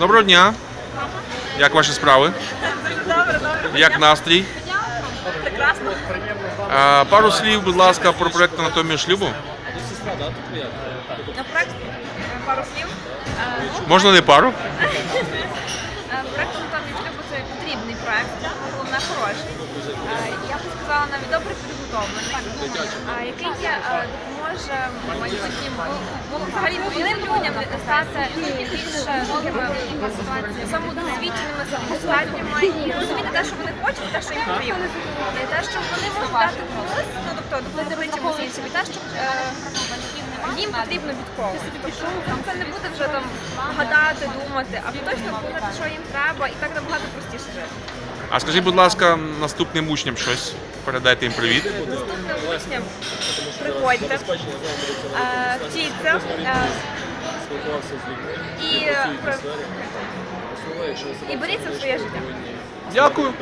Доброго дня. Як ваші справи? Добре, добре. Як настрій? Прекрасно. А, пару слів, будь ласка, про проект анатомія шлюбу. На проект пару слів. Е, Можна не пару? е, Проект «Анатомія шлюбу» це потрібний проект, головне хороший. Е, Я б сказала навіть добре підготовлений, е, який е, допоможе майбутнім ну, взагалі молодим людям стати більш такими самодосвідченими, самодостатніми і розуміти те, що вони хочуть, те, що їм потрібно. Те, що вони можуть дати плюс, ну тобто допомогти чимось іншим, і те, що е, їм потрібно від когось. Тобто це не буде вже там гадати, думати, а точно буде, що їм треба, і так набагато простіше жити. А скажіть, будь ласка, наступним учням щось. Передайте їм привіт. Наступним учням приходьте, е, вчіться е, і, е, і беріться в своє життя. Дякую.